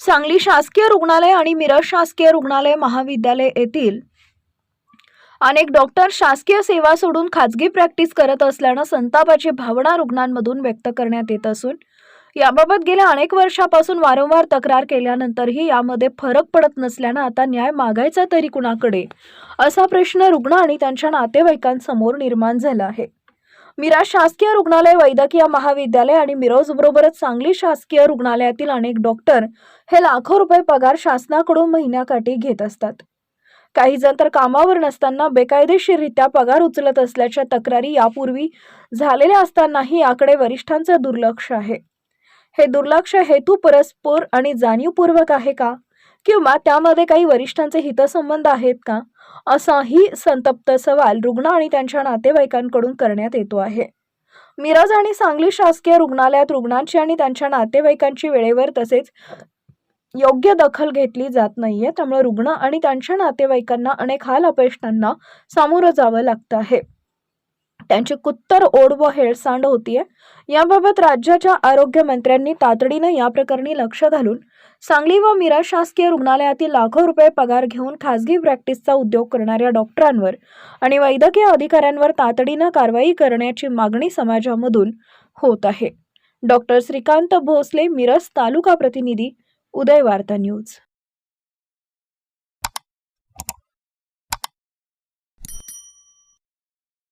सांगली शासकीय रुग्णालय आणि मिरज शासकीय रुग्णालय महाविद्यालय येथील अनेक डॉक्टर शासकीय सेवा सोडून खाजगी प्रॅक्टिस करत असल्यानं संतापाची भावना रुग्णांमधून व्यक्त करण्यात येत असून याबाबत गेल्या अनेक वर्षापासून वारंवार तक्रार केल्यानंतरही यामध्ये फरक पडत नसल्यानं आता न्याय मागायचा तरी कुणाकडे? असा प्रश्न रुग्ण आणि त्यांच्या नातेवाईकांसमोर निर्माण झाला आहे. मिरा शासकीय रुग्णालय वैद्यकीय महाविद्यालय आणि मिरोज बरोबरच सांगली शासकीय रुग्णालयातील अनेक डॉक्टर हे लाखो रुपये पगार शासनाकडून महिन्याकाठी घेत असतात. काही जण तर कामावर नसताना बेकायदेशीररित्या पगार उचलत असल्याच्या तक्रारी यापूर्वी झालेल्या असतानाही याकडे वरिष्ठांचं दुर्लक्ष आहे. हे दुर्लक्ष हेतू परस्पर आणि जाणीवपूर्वक आहे का? किंवा त्यामध्ये काही वरिष्ठांचे हितसंबंध आहेत का? असाही संतप्त सवाल रुग्ण आणि त्यांच्या नातेवाईकांकडून करण्यात येतो आहे. मिरज आणि सांगली शासकीय रुग्णालयात रुग्णांची आणि त्यांच्या नातेवाईकांची वेळेवर तसेच योग्य दखल घेतली जात नाहीये. त्यामुळे रुग्ण आणि त्यांच्या नातेवाईकांना अनेक हाल अपयष्टांना सामोरं जावं लागतं आहे. त्यांची कुत्तर ओढ व हेळसांड होतीये. याबाबत राज्याच्या आरोग्य मंत्र्यांनी तातडीनं या प्रकरणी लक्ष घालून सांगली व मिरा शासकीय रुग्णालयातील लाखो रुपये पगार घेऊन खासगी प्रॅक्टिसचा उद्योग करणाऱ्या डॉक्टरांवर आणि वैद्यकीय अधिकाऱ्यांवर तातडीनं कारवाई करण्याची मागणी समाजामधून होत आहे. डॉक्टर श्रीकांत भोसले मिरज तालुका प्रतिनिधी उदय वार्ता न्यूज.